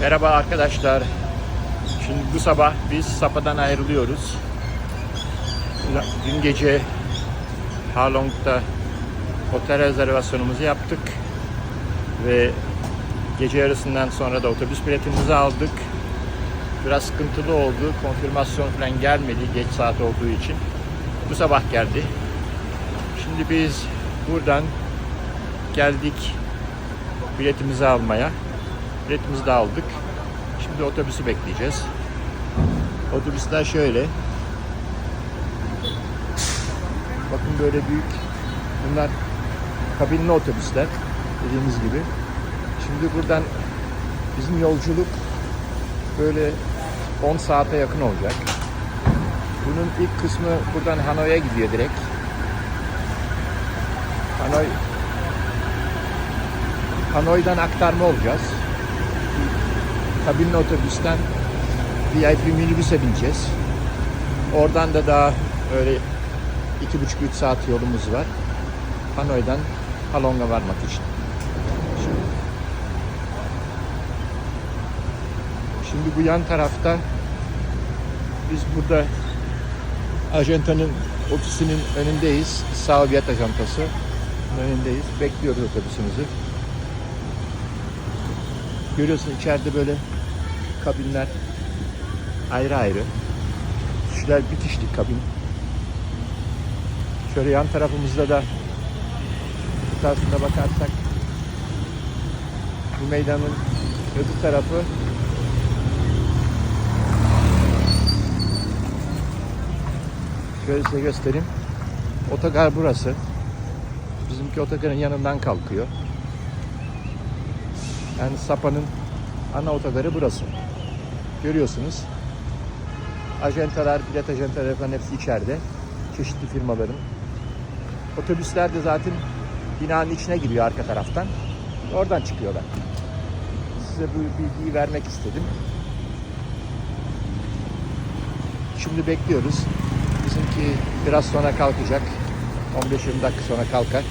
Merhaba arkadaşlar. Şimdi bu sabah biz Sapa'dan ayrılıyoruz. Dün gece Halong'da otel rezervasyonumuzu yaptık. Ve gece yarısından sonra da otobüs biletimizi aldık. Biraz sıkıntılı oldu. Konfirmasyon falan gelmedi geç saat olduğu için. Bu sabah geldi. Şimdi biz buradan geldik biletimizi almaya. Biletimizi de aldık. Şimdi otobüsü bekleyeceğiz. Otobüsler şöyle. Bakın böyle büyük. Bunlar kabinli otobüsler. Dediğimiz gibi. Şimdi buradan bizim yolculuk böyle 10 saate yakın olacak. Bunun ilk kısmı buradan Hanoi'ye gidiyor direkt. Hanoi Hanoi'dan aktarma olacağız. Kabinli otobüsten VIP minibüse bineceğiz. Oradan da daha öyle iki buçuk üç saat yolumuz var. Hanoi'dan Halong'a varmak için. Şimdi, bu yan tarafta biz burada ajantanın ofisinin önündeyiz. Sağviyat ajantası önündeyiz. Bekliyoruz otobüsümüzü. Görüyorsun içeride böyle kabinler ayrı ayrı. Kişiler bir kişilik kabin. Şöyle yan tarafımızda da bu tarafına bakarsak bu meydanın öbür tarafı şöyle size göstereyim. Otogar burası. Bizimki otogarın yanından kalkıyor. Yani Sapa'nın ana otogarı burası. Görüyorsunuz. Ajantalar, bilet ajantaları falan hepsi içeride. Çeşitli firmaların. Otobüsler de zaten binanın içine giriyor arka taraftan. Oradan çıkıyorlar. Size bu bilgiyi vermek istedim. Şimdi bekliyoruz. Bizimki biraz sonra kalkacak. 15-20 dakika sonra kalkar.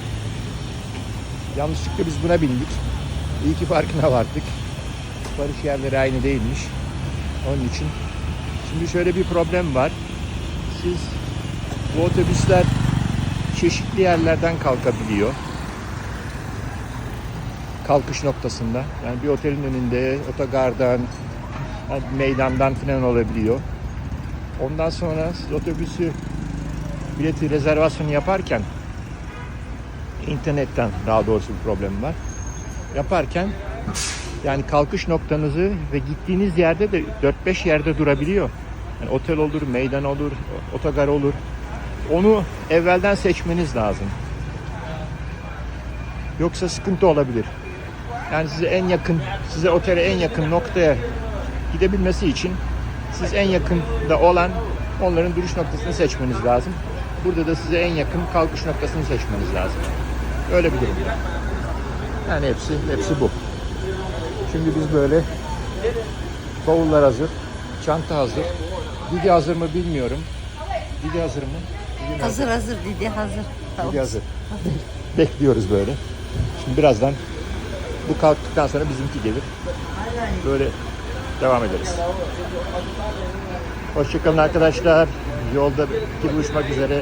Yanlışlıkla biz buna bindik. İyi ki farkına vardık. Barış yerleri aynı değilmiş. Onun için. Şimdi şöyle bir problem var. Siz bu otobüsler çeşitli yerlerden kalkabiliyor. Kalkış noktasında. Yani bir otelin önünde, otogardan, meydandan falan olabiliyor. Ondan sonra siz otobüsü bileti rezervasyonu yaparken internetten daha doğrusu bir problem var yaparken yani kalkış noktanızı ve gittiğiniz yerde de 4-5 yerde durabiliyor. Yani otel olur, meydan olur, otogar olur. Onu evvelden seçmeniz lazım. Yoksa sıkıntı olabilir. Yani size en yakın, size otele en yakın noktaya gidebilmesi için siz en yakında olan onların duruş noktasını seçmeniz lazım. Burada da size en yakın kalkış noktasını seçmeniz lazım. Öyle bir durum. Yani hepsi hepsi bu. Şimdi biz böyle bavullar hazır, çanta hazır. Didi hazır mı bilmiyorum. Didi hazır mı? Didi Hazır hazır dedi hazır. Didi hazır. Bekliyoruz böyle. Şimdi birazdan bu kalktıktan sonra bizimki gelir. Böyle devam ederiz. Hoşçakalın arkadaşlar. Yolda buluşmak üzere.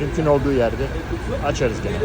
Mümkün olduğu yerde açarız gene.